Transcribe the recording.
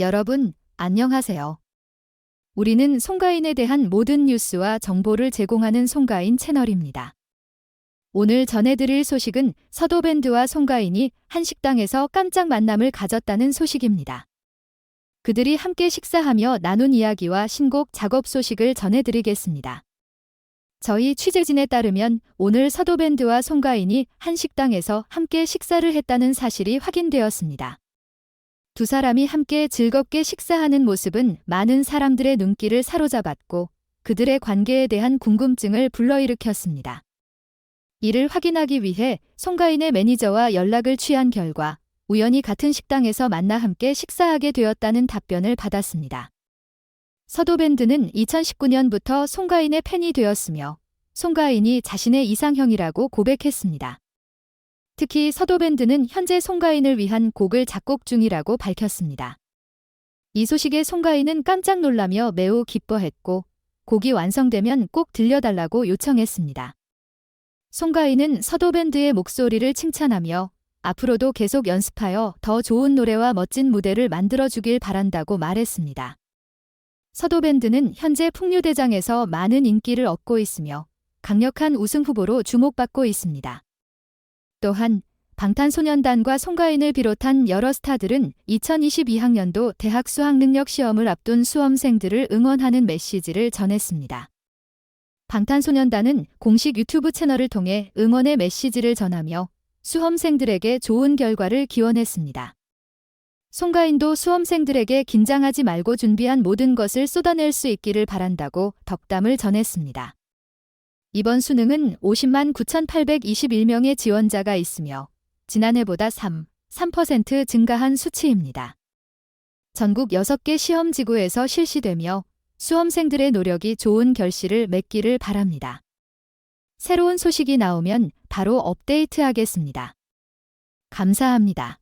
여러분, 안녕하세요. 우리는 송가인에 대한 모든 뉴스와 정보를 제공하는 송가인 채널입니다. 오늘 전해드릴 소식은 서도밴드와 송가인이 한 식당에서 깜짝 만남을 가졌다는 소식입니다. 그들이 함께 식사하며 나눈 이야기와 신곡 작업 소식을 전해드리겠습니다. 저희 취재진에 따르면 오늘 서도밴드와 송가인이 한 식당에서 함께 식사를 했다는 사실이 확인되었습니다. 두 사람이 함께 즐겁게 식사하는 모습은 많은 사람들의 눈길을 사로잡았고 그들의 관계에 대한 궁금증을 불러일으켰습니다. 이를 확인하기 위해 송가인의 매니저와 연락을 취한 결과 우연히 같은 식당에서 만나 함께 식사하게 되었다는 답변을 받았습니다. 서도밴드는 2019년부터 송가인의 팬이 되었으며 송가인이 자신의 이상형이라고 고백했습니다. 특히 서도밴드는 현재 송가인을 위한 곡을 작곡 중이라고 밝혔습니다. 이 소식에 송가인은 깜짝 놀라며 매우 기뻐했고 곡이 완성되면 꼭 들려달라고 요청했습니다. 송가인은 서도밴드의 목소리를 칭찬하며 앞으로도 계속 연습하여 더 좋은 노래와 멋진 무대를 만들어주길 바란다고 말했습니다. 서도밴드는 현재 풍류대장에서 많은 인기를 얻고 있으며 강력한 우승 후보로 주목받고 있습니다. 또한 방탄소년단과 송가인을 비롯한 여러 스타들은 2022학년도 대학 수학능력 시험을 앞둔 수험생들을 응원하는 메시지를 전했습니다. 방탄소년단은 공식 유튜브 채널을 통해 응원의 메시지를 전하며 수험생들에게 좋은 결과를 기원했습니다. 송가인도 수험생들에게 긴장하지 말고 준비한 모든 것을 쏟아낼 수 있기를 바란다고 덕담을 전했습니다. 이번 수능은 50만 9,821명의 지원자가 있으며 지난해보다 3, 3% 증가한 수치입니다. 전국 6개 시험 지구에서 실시되며 수험생들의 노력이 좋은 결실을 맺기를 바랍니다. 새로운 소식이 나오면 바로 업데이트하겠습니다. 감사합니다.